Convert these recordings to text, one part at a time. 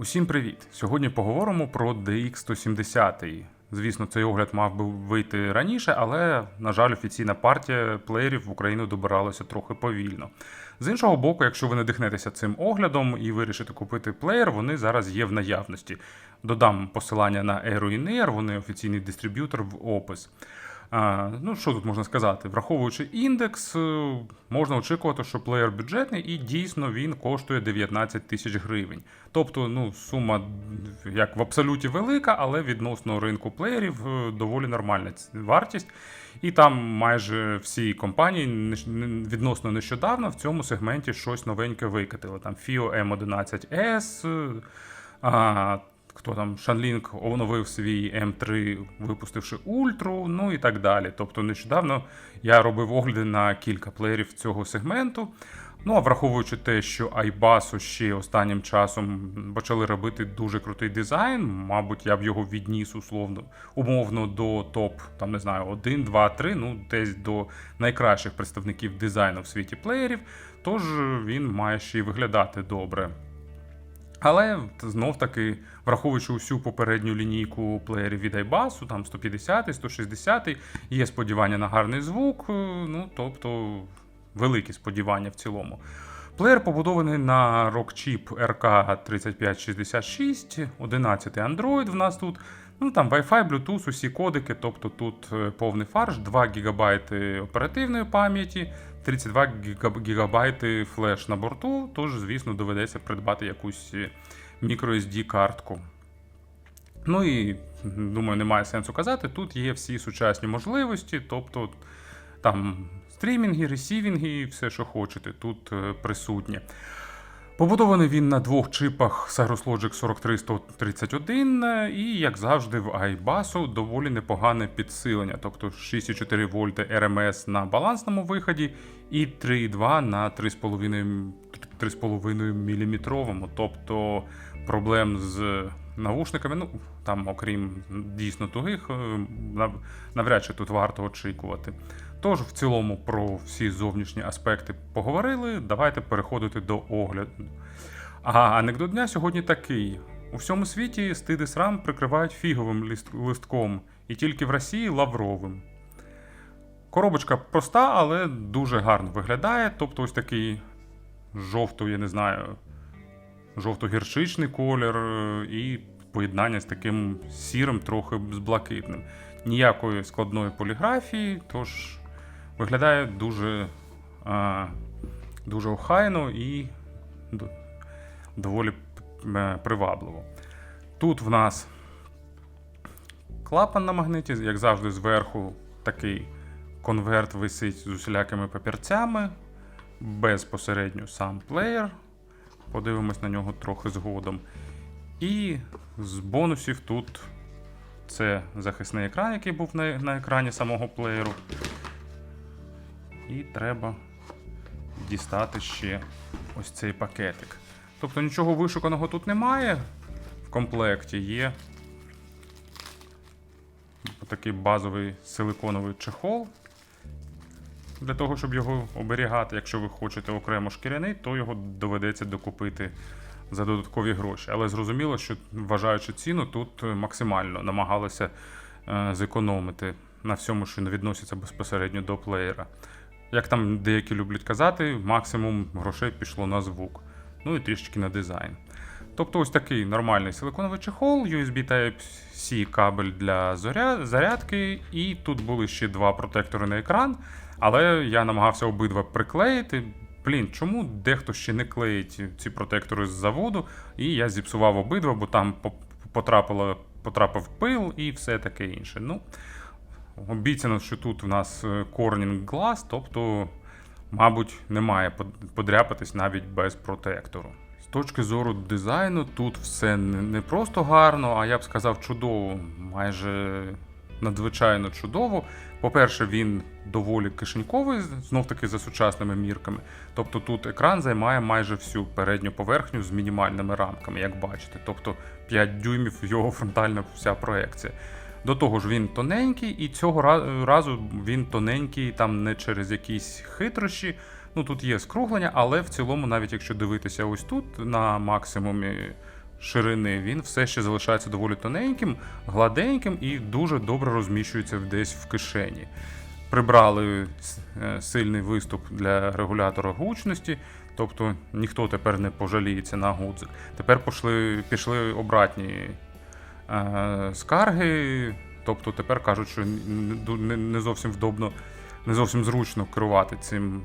Усім привіт! Сьогодні поговоримо про DX170. Звісно, цей огляд мав би вийти раніше, але, на жаль, офіційна партія плеєрів в Україну добиралася трохи повільно. З іншого боку, якщо ви надихнетеся цим оглядом і вирішите купити плеєр, вони зараз є в наявності. Додам посилання на Aeroiner, вони офіційний дистриб'ютор в опис. Ну, що тут можна сказати? Враховуючи індекс, е, можна очікувати, що плеєр бюджетний і дійсно він коштує 19 тисяч гривень. Тобто, ну, сума як в абсолюті велика, але відносно ринку плеєрів е, доволі нормальна вартість. І там майже всі компанії відносно нещодавно в цьому сегменті щось новеньке викатили. Там FIO M11S, е, а, хто там Shanling оновив свій М3, випустивши Ультру, ну і так далі. Тобто нещодавно я робив огляди на кілька плеєрів цього сегменту. Ну а враховуючи те, що Айбасу ще останнім часом почали робити дуже крутий дизайн, мабуть, я б його відніс условно, умовно до топ, там не знаю, 1, 2, 3, ну десь до найкращих представників дизайну в світі плеєрів. Тож він має ще й виглядати добре. Але знов таки, враховуючи усю попередню лінійку плеєрів від Айбасу, там 150, 160, є сподівання на гарний звук, е, ну тобто великі сподівання в цілому. Плеєр побудований на Rockchip RK3566, 11 Android в нас тут. Ну там Wi-Fi, Bluetooth, усі кодики, тобто тут е, повний фарш, 2 ГБ оперативної пам'яті, 32 ГБ флеш на борту, тож, звісно, доведеться придбати якусь microSD картку. Ну і думаю, немає сенсу казати. Тут є всі сучасні можливості, тобто там стрімінги, ресівінги, все, що хочете, тут е, присутнє. Побудований він на двох чипах Cyrus Logic 43131 е, і, як завжди, в iBus доволі непогане підсилення, тобто 6,4 вольти RMS на балансному виході і 3,2 на 3,5 3,5 мм. Тобто проблем з навушниками, ну там, окрім дійсно тугих, е, навряд чи тут варто очікувати. Тож, в цілому, про всі зовнішні аспекти поговорили. Давайте переходити до огляду. А анекдот дня сьогодні такий: у всьому світі стиди срам прикривають фіговим лист- листком, і тільки в Росії лавровим. Коробочка проста, але дуже гарно виглядає. Тобто, ось такий жовто, я не знаю, жовто-гірчичний колір е, і поєднання з таким сірим, трохи з блакитним. Ніякої складної поліграфії, тож виглядає дуже, а, дуже охайно і доволі е, привабливо. Тут в нас клапан на магниті, як завжди, зверху такий конверт висить з усілякими папірцями, безпосередньо сам плеєр. Подивимось на нього трохи згодом. І з бонусів тут це захисний екран, який був на, на екрані самого плеєру. І треба дістати ще ось цей пакетик. Тобто нічого вишуканого тут немає. В комплекті є такий базовий силиконовий чехол. Для того, щоб його оберігати, якщо ви хочете окремо шкіряний, то його доведеться докупити за додаткові гроші. Але зрозуміло, що вважаючи ціну, тут максимально намагалися е, зекономити на всьому, що відноситься безпосередньо до плеєра. Як там деякі люблять казати, максимум грошей пішло на звук, ну і трішечки на дизайн. Тобто ось такий нормальний силиконовий чехол, USB Type-C кабель для зарядки, і тут були ще два протектори на екран, але я намагався обидва приклеїти. Блін, чому дехто ще не клеїть ці протектори з заводу, і я зіпсував обидва, бо там потрапило, потрапив пил і все таке інше. Ну, обіцяно, що тут в нас е, Corning Glass, тобто, мабуть, немає под- подряпатись навіть без протектору. З точки зору дизайну, тут все не просто гарно, а я б сказав чудово, майже надзвичайно чудово. По-перше, він доволі кишеньковий, знов таки за сучасними мірками. Тобто тут екран займає майже всю передню поверхню з мінімальними рамками, як бачите. Тобто 5 дюймів його фронтальна вся проекція. До того ж, він тоненький, і цього разу він тоненький там не через якісь хитрощі. Ну тут є скруглення, але в цілому, навіть якщо дивитися ось тут на максимумі ширини, він все ще залишається доволі тоненьким, гладеньким і дуже добре розміщується десь в кишені. Прибрали е, сильний виступ для регулятора гучності, тобто ніхто тепер не пожаліється на гудзик. Тепер пішли, пішли обратні скарги, тобто тепер кажуть, що не, зовсім вдобно, не зовсім зручно керувати цим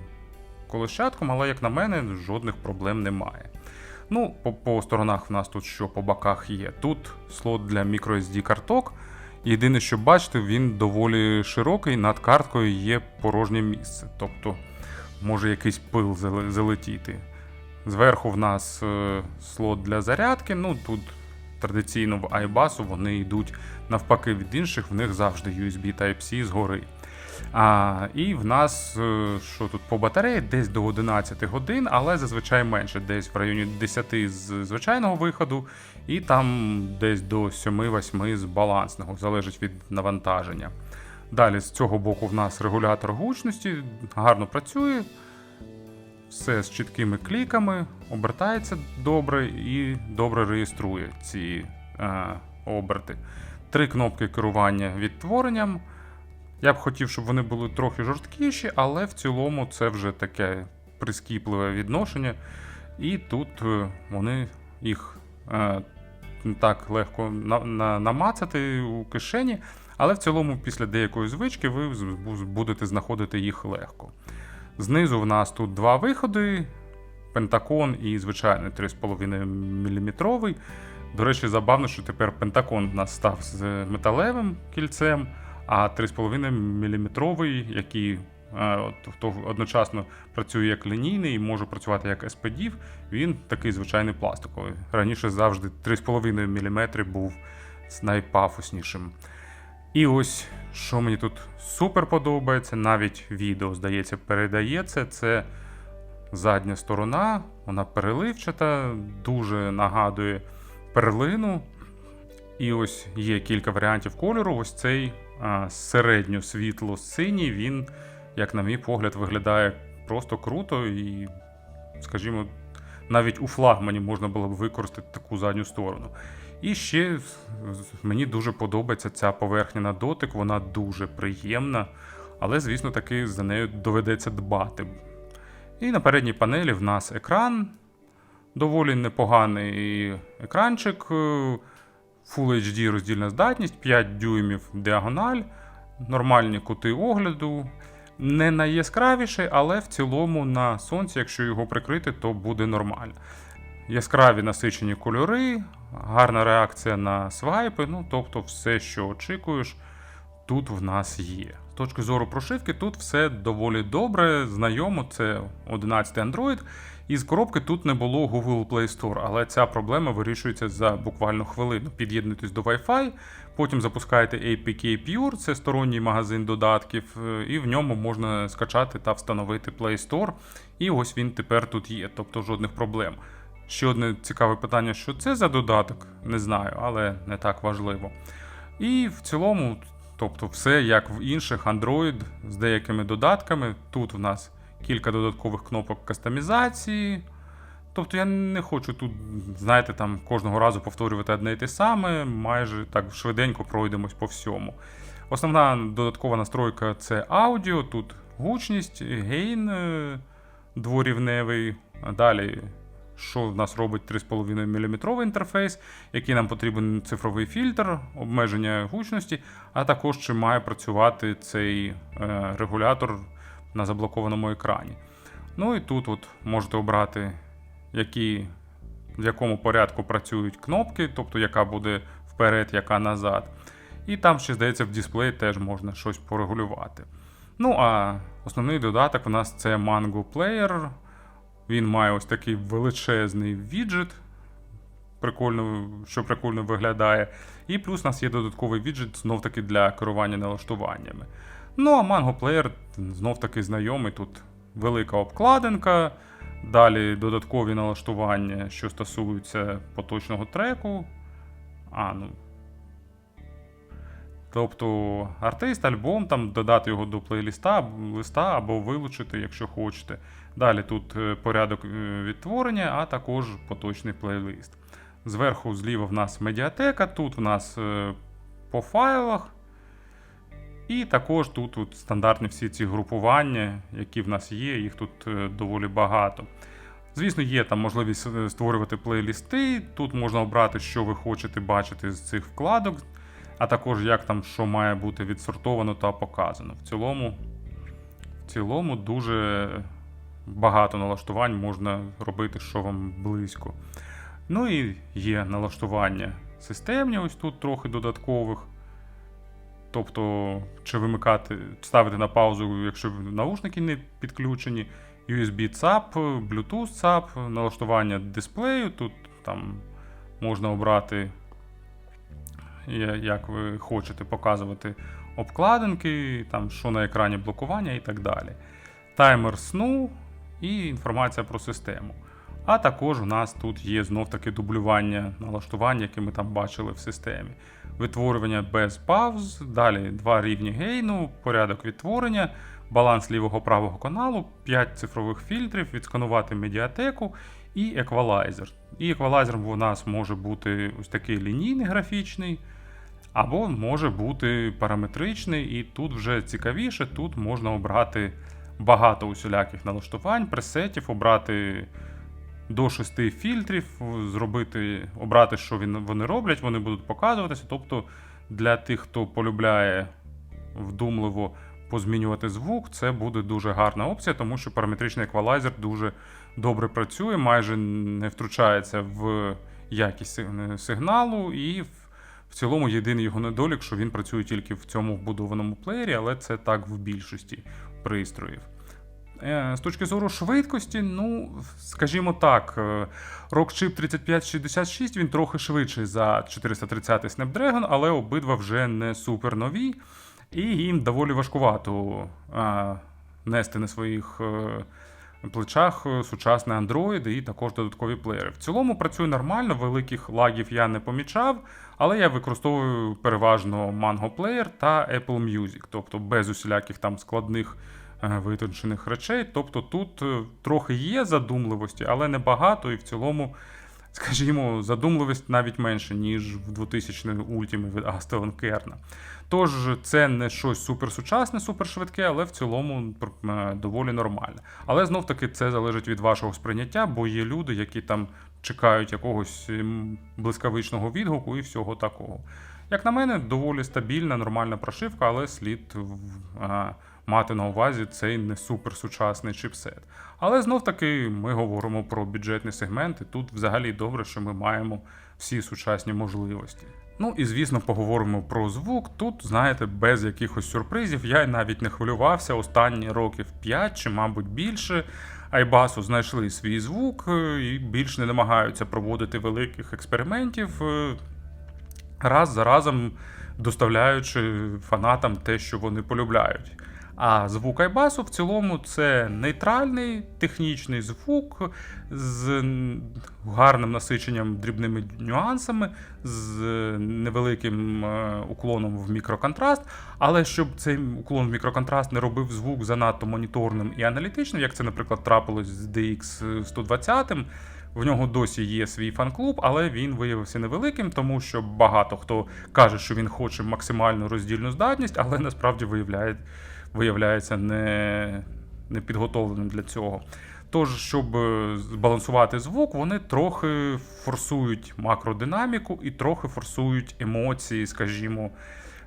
колещатком, але, як на мене, жодних проблем немає. Ну, по, по сторонах в нас тут що по боках є. Тут слот для microSD карток. Єдине, що бачите, він доволі широкий, над карткою є порожнє місце. Тобто може якийсь пил залетіти. Зверху в нас е, слот для зарядки. Ну тут традиційно в iBus вони йдуть навпаки від інших, в них завжди USB Type-C згори. А, і в нас е, що тут по батареї десь до 11 годин, але зазвичай менше, десь в районі 10 з звичайного виходу, і там десь до 7-8 з балансного, залежить від навантаження. Далі з цього боку в нас регулятор гучності гарно працює, все з чіткими кліками, обертається добре і добре реєструє ці е, оберти. Три кнопки керування відтворенням. Я б хотів, щоб вони були трохи жорсткіші, але в цілому це вже таке прискіпливе відношення. І тут е, вони їх е, так легко на, на, намацати у кишені, але в цілому, після деякої звички, ви будете знаходити їх легко. Знизу в нас тут два виходи: Пентакон і звичайний 3,5 мм. До речі, забавно, що тепер Пентакон в нас став з металевим кільцем, а 3,5 мм, який е, одночасно працює як лінійний і може працювати як SPD, він такий звичайний пластиковий. Раніше завжди 3,5 мм був найпафоснішим. І ось що мені тут супер подобається, навіть відео, здається, передає це. Задня сторона, вона переливчата, дуже нагадує перлину. І ось є кілька варіантів кольору. Ось цей середньо світло-синій, він, як на мій погляд, виглядає просто круто і, скажімо, навіть у флагмані можна було б використати таку задню сторону. І ще мені дуже подобається ця поверхня на дотик, вона дуже приємна, але, звісно, таки за нею доведеться дбати. І на передній панелі в нас екран, доволі непоганий екранчик, е, Full HD роздільна здатність, 5 дюймів діагональ, нормальні кути огляду. Не найяскравіший, але в цілому на сонці, якщо його прикрити, то буде нормально. Яскраві насичені кольори, гарна реакція на свайпи, ну тобто все, що очікуєш, тут в нас є. З точки зору прошивки, тут все доволі добре, знайомо, це 11 Android. І з коробки тут не було Google Play Store, але ця проблема вирішується за буквально хвилину. Під'єднуйтесь до Wi-Fi, потім запускаєте APK Pure, це сторонній магазин додатків, е, і в ньому можна скачати та встановити Play Store. І ось він тепер тут є, тобто жодних проблем. Ще одне цікаве питання, що це за додаток, не знаю, але не так важливо. І в цілому, тобто, все як в інших Android з деякими додатками. Тут в нас кілька додаткових кнопок кастомізації. Тобто я не хочу тут, знаєте, там кожного разу повторювати одне і те саме, майже так швиденько пройдемось по всьому. Основна додаткова настройка це аудіо, тут гучність, гейн е, дворівневий. Далі, що в нас робить 3,5 мм інтерфейс, який нам потрібен цифровий фільтр, обмеження гучності, а також чи має працювати цей е, регулятор на заблокованому екрані. Ну і тут от можете обрати, які, в якому порядку працюють кнопки, тобто яка буде вперед, яка назад. І там ще, здається, в дисплеї теж можна щось порегулювати. Ну, а основний додаток у нас це Mango Player. Він має ось такий величезний віджит, прикольно, що прикольно виглядає. І плюс у нас є додатковий віджит знов таки для керування налаштуваннями. Ну, а Mango Player знов таки знайомий. Тут велика обкладинка, далі додаткові налаштування, що стосуються поточного треку. А, ну. Тобто артист, альбом, там додати його до плейліста листа або вилучити, якщо хочете. Далі тут е, порядок е, відтворення, а також поточний плейлист. Зверху зліва в нас медіатека, тут в нас е, по файлах. І також тут, тут стандартні всі ці групування, які в нас є, їх тут доволі багато. Звісно, є там можливість створювати плейлісти. Тут можна обрати, що ви хочете бачити з цих вкладок, а також як там що має бути відсортовано та показано. В цілому, в цілому дуже багато налаштувань можна робити, що вам близько. Ну і є налаштування системні, ось тут трохи додаткових. Тобто, чи вимикати, ставити на паузу, якщо наушники не підключені, USB ЦАП, Bluetooth ЦАП, налаштування дисплею. Тут там можна обрати, як ви хочете показувати обкладинки, там, що на екрані блокування і так далі. Таймер сну і інформація про систему. А також у нас тут є знов таки дублювання налаштування, яке ми там бачили в системі. Витворювання без пауз, далі два рівні гейну, порядок відтворення, баланс лівого правого каналу, 5 цифрових фільтрів, відсканувати медіатеку і еквалайзер. І еквалайзером у нас може бути ось такий лінійний графічний, або може бути параметричний, і тут вже цікавіше, тут можна обрати багато усіляких налаштувань, пресетів, обрати до 6 фільтрів, зробити, обрати, що він, вони роблять, вони будуть показуватися. Тобто для тих, хто полюбляє вдумливо позмінювати звук, це буде дуже гарна опція, тому що параметричний еквалайзер дуже добре працює, майже не втручається в якість сигналу, і в, в цілому єдиний його недолік, що він працює тільки в цьому вбудованому плеєрі, але це так в більшості пристроїв. Е, З точки зору швидкості, ну, скажімо так, е, Rockchip 3566 він трохи швидший за 430 Snapdragon, але обидва вже не супер нові, і їм доволі важкувато е, нести на своїх плечах сучасний Android і також додаткові плеєри. В цілому працює нормально, великих лагів я не помічав, але я використовую переважно Mango Player та Apple Music, тобто без усіляких там складних е, витончених речей. Тобто тут е, трохи є задумливості, але не багато, і в цілому, скажімо, задумливість навіть менше, ніж в 2000 ультімі від Aston Kern. Тож це не щось суперсучасне, супершвидке, але в цілому е, доволі нормальне. Але знов таки це залежить від вашого сприйняття, бо є люди, які там чекають якогось ем, блискавичного відгуку і всього такого. Як на мене, доволі стабільна, нормальна прошивка, але слід а, мати на увазі цей не суперсучасний чипсет. Але знов таки ми говоримо про бюджетний сегмент, і тут взагалі добре, що ми маємо всі сучасні можливості. Ну і звісно, поговоримо про звук. Тут, знаєте, без якихось сюрпризів. Я навіть не хвилювався останні років 5 чи, мабуть, більше. Айбасу знайшли свій звук е, і більш не намагаються проводити великих експериментів. е, раз за разом доставляючи фанатам те, що вони полюбляють. А звук Айбасу в цілому це нейтральний технічний звук з гарним насиченням дрібними нюансами, з невеликим е, уклоном в мікроконтраст. Але щоб цей уклон в мікроконтраст не робив звук занадто моніторним і аналітичним, як це, наприклад, трапилось з DX 120. В нього досі є свій фан-клуб, але він виявився невеликим, тому що багато хто каже, що він хоче максимальну роздільну здатність, але насправді виявляє, виявляється не, не підготовленим для цього. Тож, щоб е, збалансувати звук, вони трохи форсують макродинаміку і трохи форсують емоції, скажімо,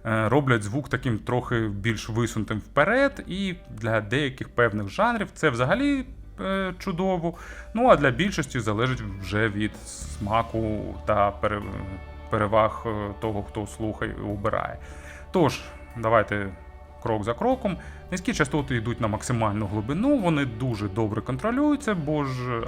е, роблять звук таким трохи більш висунутим вперед, і для деяких певних жанрів це взагалі е, чудово. Ну а для більшості залежить вже від смаку та переваг того, хто слухає і обирає. Тож, давайте крок за кроком. Низькі частоти йдуть на максимальну глибину, вони дуже добре контролюються, бо ж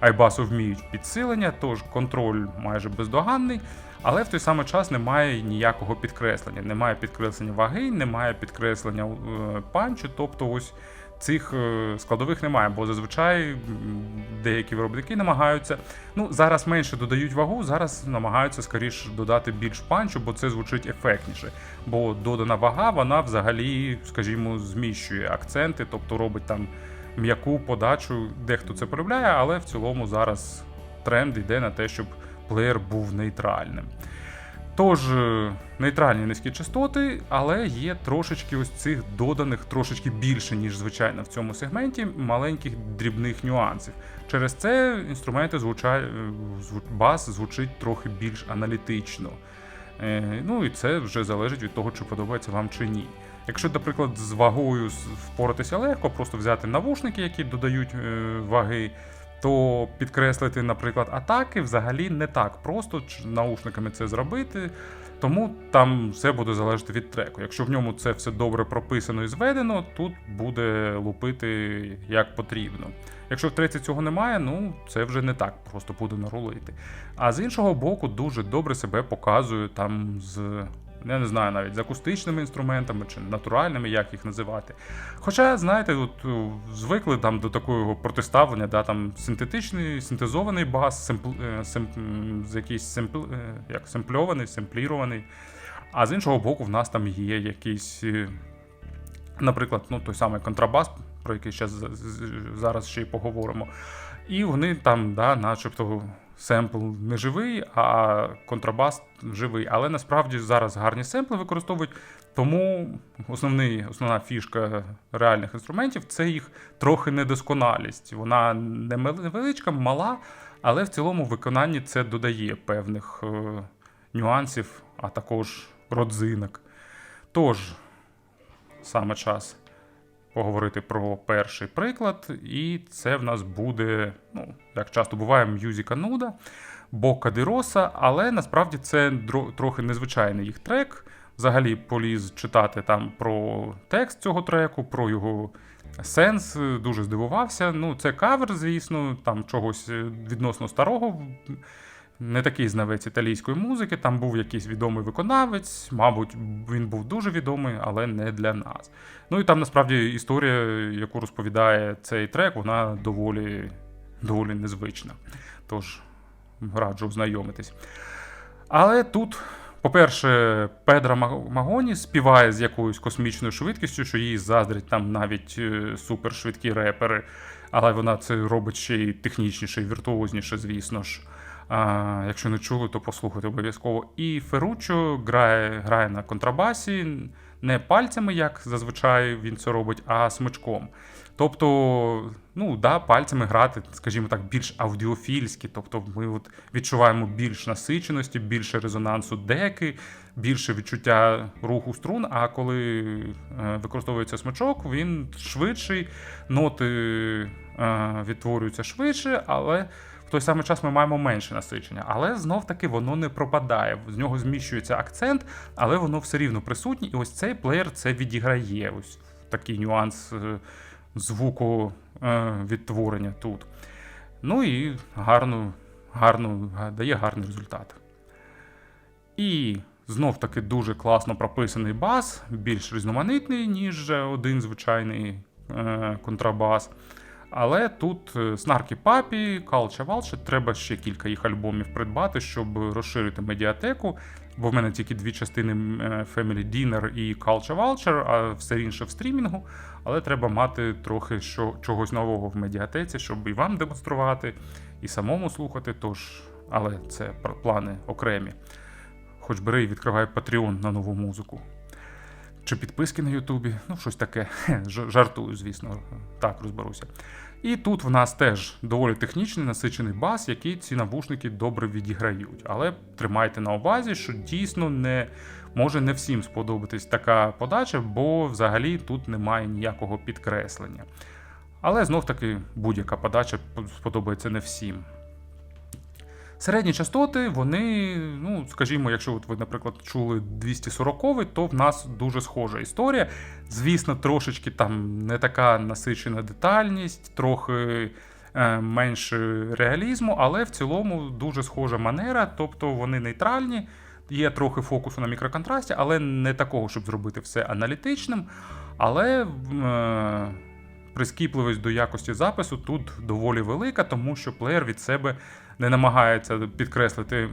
айбасу вміють підсилення, тож контроль майже бездоганний. Але в той самий час немає ніякого підкреслення. Немає підкреслення ваги, немає підкреслення е, панчу. Тобто, ось цих е, складових немає, бо зазвичай деякі виробники намагаються. Ну, зараз менше додають вагу, зараз намагаються скоріше додати більш панчу, бо це звучить ефектніше. Бо додана вага, вона взагалі, скажімо, зміщує акценти, тобто робить там м'яку подачу. Дехто це полюбляє, але в цілому зараз тренд йде на те, щоб плеєр був нейтральним. Тож, е, нейтральні низькі частоти, але є трошечки ось цих доданих, трошечки більше, ніж звичайно в цьому сегменті, маленьких дрібних нюансів. Через це інструменти звучать, бас звучить трохи більш аналітично. Е, Ну і це вже залежить від того, чи подобається вам чи ні. Якщо, наприклад, з вагою впоратися легко, просто взяти навушники, які додають е, ваги, то підкреслити, наприклад, атаки взагалі не так просто наушниками це зробити. Тому там все буде залежати від треку. Якщо в ньому це все добре прописано і зведено, тут буде лупити як потрібно. Якщо в треці цього немає, ну це вже не так просто буде нарулити. А з іншого боку, дуже добре себе показує там з. Я не знаю навіть з акустичними інструментами чи натуральними, як їх називати. Хоча, знаєте, от е, звикли там до такого протиставлення, да, там синтетичний, синтезований бас, семпл, е, з якийсь семпл, е, як семпльований, семплірований. А з іншого боку, в нас там є якийсь, наприклад, ну, той самий контрабас, про який зараз ще й поговоримо. І вони там, да, начебто, семпл не живий, а контрабас живий. Але насправді зараз гарні семпли використовують. Тому основний, основна фішка реальних інструментів це їх трохи недосконалість. Вона не невеличка, мала, але в цілому виконанні це додає певних е, нюансів, а також родзинок. Тож, саме час поговорити про перший приклад, і це в нас буде, ну, як часто буває, мюзика нуда, Бока Дироса, але насправді це трохи незвичайний їх трек. Взагалі поліз читати там про текст цього треку, про його сенс, дуже здивувався. Ну, це кавер, звісно, там чогось відносно старого. Не такий знавець італійської музики, там був якийсь відомий виконавець, мабуть, він був дуже відомий, але не для нас. Ну і там насправді історія, яку розповідає цей трек, вона доволі, доволі незвична. Тож раджу ознайомитись. Але тут, по-перше, Педра Маг- Магоні співає з якоюсь космічною швидкістю, що їй заздрять там навіть е, супершвидкі репери, але вона це робить ще й технічніше і віртуозніше, звісно ж. А, якщо не чули, то послухайте обов'язково. І Ферруччо грає, грає на контрабасі не пальцями, як зазвичай він це робить, а смичком. Тобто, ну да, пальцями грати, скажімо так, більш аудіофільськи. Тобто ми от відчуваємо більш насиченості, більше резонансу деки, більше відчуття руху струн. А коли е, використовується смичок, він швидший, ноти е, відтворюються швидше, але той самий час ми маємо менше насичення. Але знов таки воно не пропадає. З нього зміщується акцент, але воно все рівно присутнє. І ось цей плеєр це відіграє. Ось такий нюанс е, звуку е, відтворення тут. Ну і гарну, гарну, га- дає гарний результат. І знов таки дуже класно прописаний бас, більш різноманітний, ніж один звичайний е, контрабас. Але тут е, Снаркі Папі, Калча Валча, треба ще кілька їх альбомів придбати, щоб розширити медіатеку. Бо в мене тільки дві частини е, Family Dinner і Culture Vulture, а все інше в стрімінгу. Але треба мати трохи що, чогось нового в медіатеці, щоб і вам демонструвати, і самому слухати. Тож, але це плани окремі. Хоч бери і відкривай Patreon на нову музику. Чи підписки на Ютубі, ну щось таке. Жартую, звісно, так розберуся. І тут в нас теж доволі технічний насичений бас, який ці навушники добре відіграють. Але тримайте на увазі, що дійсно не може не всім сподобатись така подача, бо взагалі тут немає ніякого підкреслення. Але знов таки будь-яка подача сподобається не всім. Середні частоти, вони, ну, скажімо, якщо от ви, наприклад, чули 240 то в нас дуже схожа історія. Звісно, трошечки там не така насичена детальність, трохи е, менше реалізму, але в цілому дуже схожа манера, тобто вони нейтральні, є трохи фокусу на мікроконтрасті, але не такого, щоб зробити все аналітичним. Але е, прискіпливість до якості запису тут доволі велика, тому що плеєр від себе не намагається підкреслити.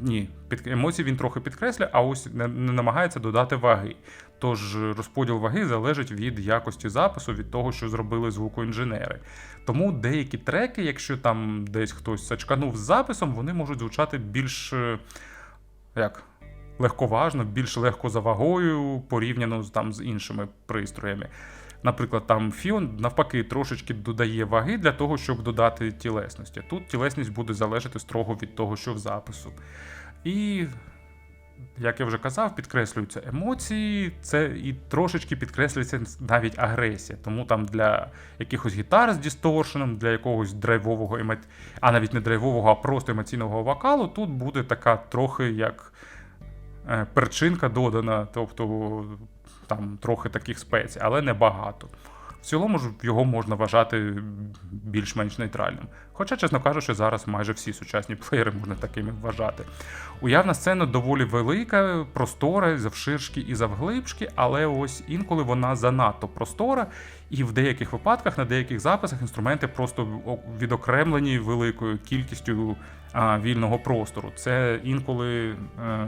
Ні, під емоції він трохи підкреслює, а ось не, не намагається додати ваги. Тож розподіл ваги залежить від якості запису, від того, що зробили звукоінженери. Тому деякі треки, якщо там десь хтось сачканув з записом, вони можуть звучати більш е, як, легковажно, більш легко за вагою порівняно там, з іншими пристроями. Наприклад, там Фіон навпаки трошечки додає ваги для того, щоб додати тілесності. Тут тілесність буде залежати строго від того, що в запису. І, як я вже казав, підкреслюються емоції, це і трошечки підкреслюється навіть агресія. Тому там для якихось гітар з дісторшеном, для якогось драйвового емо... а навіть не драйвового, а просто емоційного вокалу, тут буде така трохи як е, перчинка додана, тобто там трохи таких спецій, але не багато. В цілому ж його можна вважати більш-менш нейтральним. Хоча, чесно кажучи, зараз майже всі сучасні плеєри можна такими вважати. Уявна сцена доволі велика, простора, завширшки і завглибшки, але ось інколи вона занадто простора, і в деяких випадках на деяких записах інструменти просто відокремлені великою кількістю а, вільного простору. Це інколи е,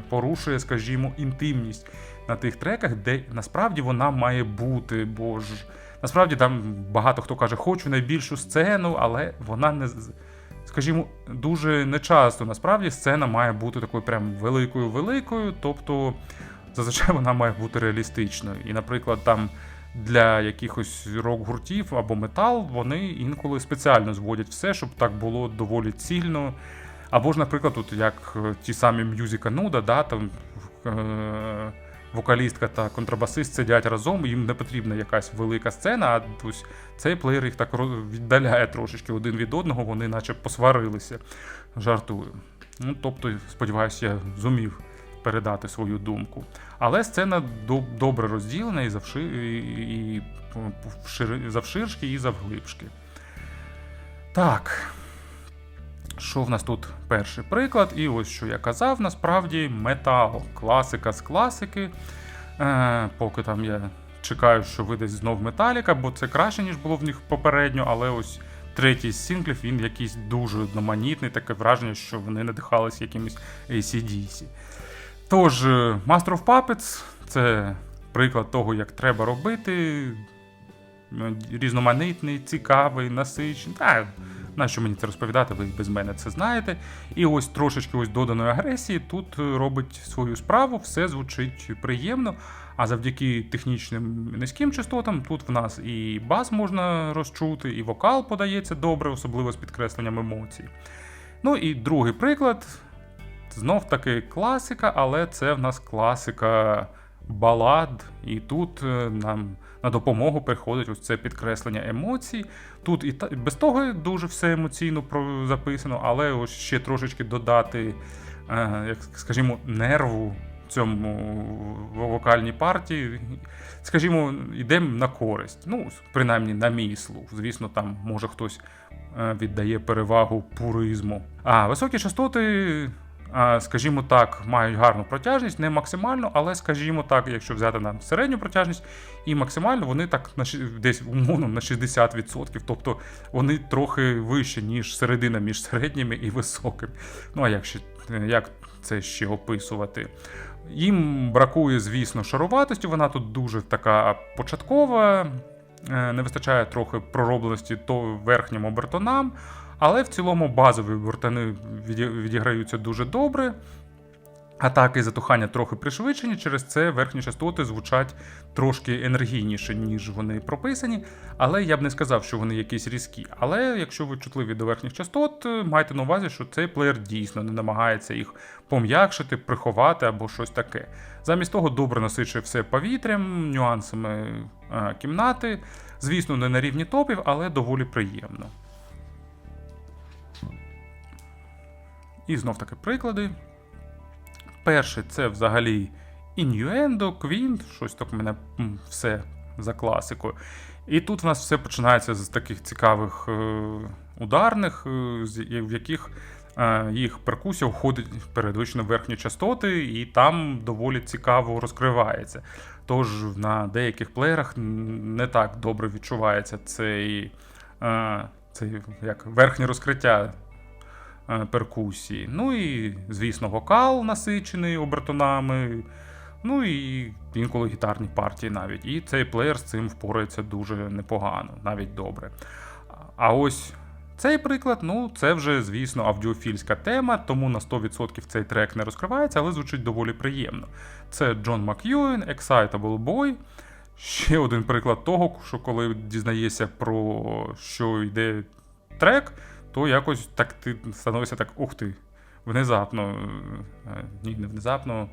порушує, скажімо, інтимність на тих треках, де насправді вона має бути, бо ж. Насправді там багато хто каже, хочу найбільшу сцену, але вона не скажімо, дуже нечасто. Насправді сцена має бути такою прям великою-великою, тобто зазвичай вона має бути реалістичною. І, наприклад, там для якихось рок-гуртів або метал вони інколи спеціально зводять все, щоб так було доволі цільно. Або ж, наприклад, тут як ті самі мюзика Нуда, да, там. Е- вокалістка та контрабасист сидять разом, їм не потрібна якась велика сцена, а ось цей плеєр їх так віддаляє трошечки один від одного, вони наче посварилися. Жартую. Ну, Тобто, сподіваюся, я зумів передати свою думку. Але сцена добре розділена і завши... і завширшки, і завглибшки. Так. Що в нас тут перший приклад? І ось що я казав, насправді метал, класика з класики. Е, Поки там я чекаю, що вийде знов Металіка, бо це краще, ніж було в них попередньо, але ось третій з синглів він якийсь дуже одноманітний, таке враження, що вони надихалися якимось ACDC. Тож, е, Master of Puppets це приклад того, як треба робити. Різноманітний, цікавий, насичений. На що мені це розповідати, ви без мене це знаєте. І ось трошечки ось доданої агресії тут е, робить свою справу, все звучить приємно. А завдяки технічним низьким частотам тут в нас і бас можна розчути, і вокал подається добре, особливо з підкресленням емоцій. Ну і другий приклад. Знов таки класика, але це в нас класика балад, і тут е, нам на допомогу приходить ось це підкреслення емоцій. Тут і та, без того дуже все емоційно записано, але ось ще трошечки додати, е, як скажімо, нерву цьому вокальній партії. Скажімо, йдемо на користь. Ну, принаймні, на мій слух. Звісно, там може хтось е, віддає перевагу пуризму. А високі частоти скажімо так, мають гарну протяжність, не максимальну, але, скажімо так, якщо взяти на середню протяжність і максимально, вони так на десь умовно на 60%. Тобто вони трохи вищі, ніж середина між середніми і високими. Ну а як як це ще описувати? Їм бракує, звісно, шаруватості, вона тут дуже така початкова, е, не вистачає трохи проробленості то верхнім обертонам. Але в цілому базові бортани відіграються дуже добре. Атаки і затухання трохи пришвидшені, через це верхні частоти звучать трошки енергійніше, ніж вони прописані. Але я б не сказав, що вони якісь різкі. Але якщо ви чутливі до верхніх частот, майте на увазі, що цей плеєр дійсно не намагається їх пом'якшити, приховати або щось таке. Замість того, добре насичує все повітрям, нюансами а, кімнати. Звісно, не на рівні топів, але доволі приємно. І знов таки приклади. Перший це взагалі ін'юендо, квінт, щось так у мене все за класикою. І тут в нас все починається з таких цікавих е, ударних, е, в яких е, їх перкусія входить періодично в верхні частоти, і там доволі цікаво розкривається. Тож на деяких плеєрах не так добре відчувається цей, цей як верхнє розкриття перкусії. Ну і, звісно, вокал насичений обертонами, Ну і інколи гітарні партії навіть. І цей плеєр з цим впорається дуже непогано, навіть добре. А ось цей приклад, ну це вже, звісно, аудіофільська тема, тому на 100% цей трек не розкривається, але звучить доволі приємно. Це Джон Мак'юін, Excitable Boy. Ще один приклад того, що коли дізнаєшся про що йде трек, то якось так ти становишся так, ух ти, внезапно. е, Ні, не внезапно.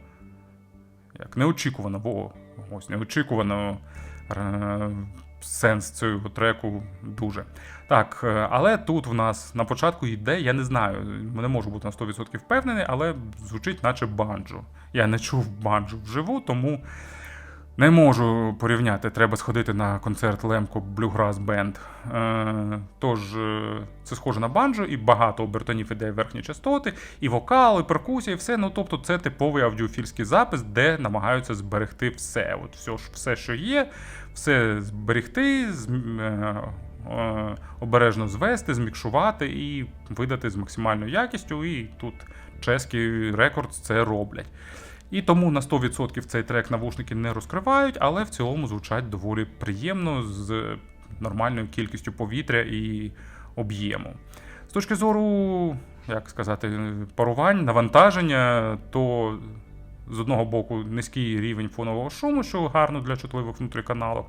Як неочікувано, во, ось неочікувано е, сенс цього треку дуже. Так, е, але тут в нас на початку йде, я не знаю, не можу бути на 100% впевнений, але звучить наче банджо. Я не чув банджо вживу, тому не можу порівняти. Треба сходити на концерт Лемко Bluegrass Band. Е, тож, е, це схоже на банджо, і багато обертонів іде верхні частоти, і вокал, і перкусія, і все. Ну тобто, це типовий аудіофільський запис, де намагаються зберегти все. От все, все що є, все зберегти, е, е, обережно звести, змікшувати і видати з максимальною якістю. І тут чеський рекорд це роблять. І тому на 100% цей трек навушники не розкривають, але в цілому звучать доволі приємно з нормальною кількістю повітря і об'єму. З точки зору, як сказати, парувань, навантаження, то з одного боку низький рівень фонового шуму, що гарно для чутливих внутріканалок.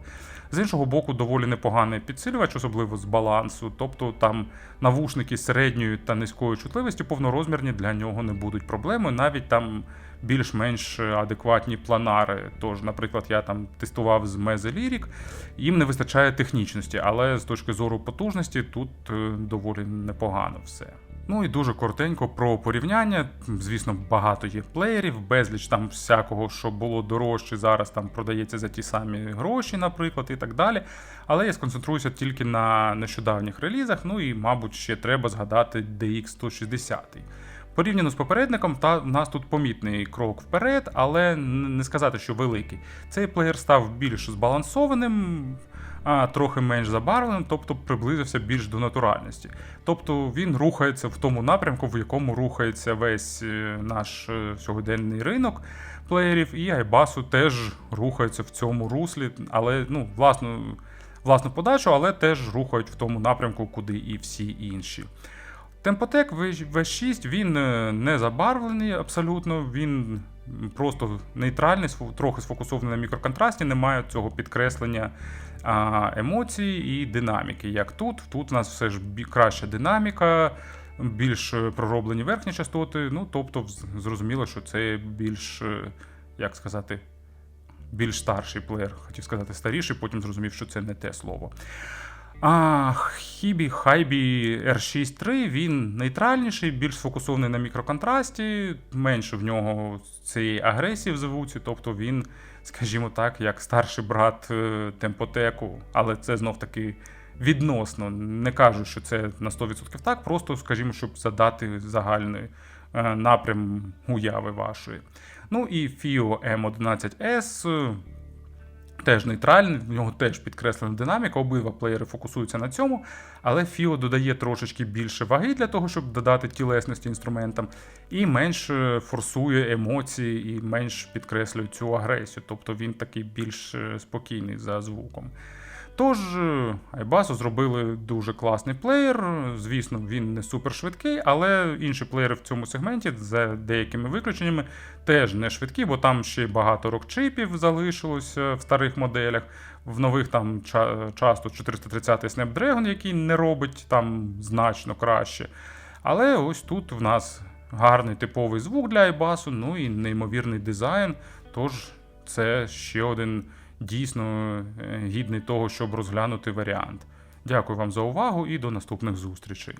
З іншого боку, доволі непоганий підсилювач, особливо з балансу. Тобто там навушники середньої та низької чутливості повнорозмірні для нього не будуть проблемою. Навіть там більш-менш адекватні планари. Тож, наприклад, я там тестував з Meze Lyric, їм не вистачає технічності, але з точки зору потужності тут е, доволі непогано все. Ну і дуже коротенько про порівняння. Звісно, багато є плеєрів, безліч там всякого, що було дорожче, зараз там продається за ті самі гроші, наприклад, і так далі. Але я сконцентруюся тільки на нещодавніх релізах. Ну і, мабуть, ще треба згадати DX160. Порівняно з попередником, та в нас тут помітний крок вперед, але не сказати, що великий. Цей плеєр став більш збалансованим, а трохи менш забарвленим, тобто приблизився більш до натуральності. Тобто він рухається в тому напрямку, в якому рухається весь е, наш е, сьогоденний ринок плеєрів, і Айбасу теж рухається в цьому руслі, але ну, власну, власну подачу, але теж рухають в тому напрямку, куди і всі інші. Темпотек V6 він е, не забарвлений абсолютно, він просто нейтральний, трохи сфокусований на мікроконтрасті, немає цього підкреслення емоцій і динаміки. Як тут, тут у нас все ж краща динаміка, більш е, пророблені верхні частоти. Ну, тобто, зрозуміло, що це більш, е, як сказати, більш старший плеєр. Хотів сказати старіший, потім зрозумів, що це не те слово. А Хібі Хайбі R6.3 він нейтральніший, більш сфокусований на мікроконтрасті, менше в нього цієї агресії в звуці, тобто він, скажімо так, як старший брат е, темпотеку, але це знов таки відносно. Не кажу, що це на 100% так, просто скажімо, щоб задати загальний е, напрям уяви вашої. Ну і FIO M11S. Теж нейтральний, в нього теж підкреслена динаміка, обидва плеєри фокусуються на цьому, але Фіо додає трошечки більше ваги для того, щоб додати тілесності інструментам, і менш е, форсує емоції, і менш підкреслює цю агресію. Тобто він такий більш е, спокійний за звуком. Тож, е, Айбасу зробили дуже класний плеєр. Звісно, він не супер швидкий, але інші плеєри в цьому сегменті, за деякими виключеннями, теж не швидкі, бо там ще багато рок-чипів залишилося в старих моделях. В нових там часто 430 Snapdragon, який не робить там значно краще. Але ось тут в нас гарний типовий звук для Айбасу, ну і неймовірний дизайн. Тож це ще один дійсно е, гідний того, щоб розглянути варіант. Дякую вам за увагу і до наступних зустрічей.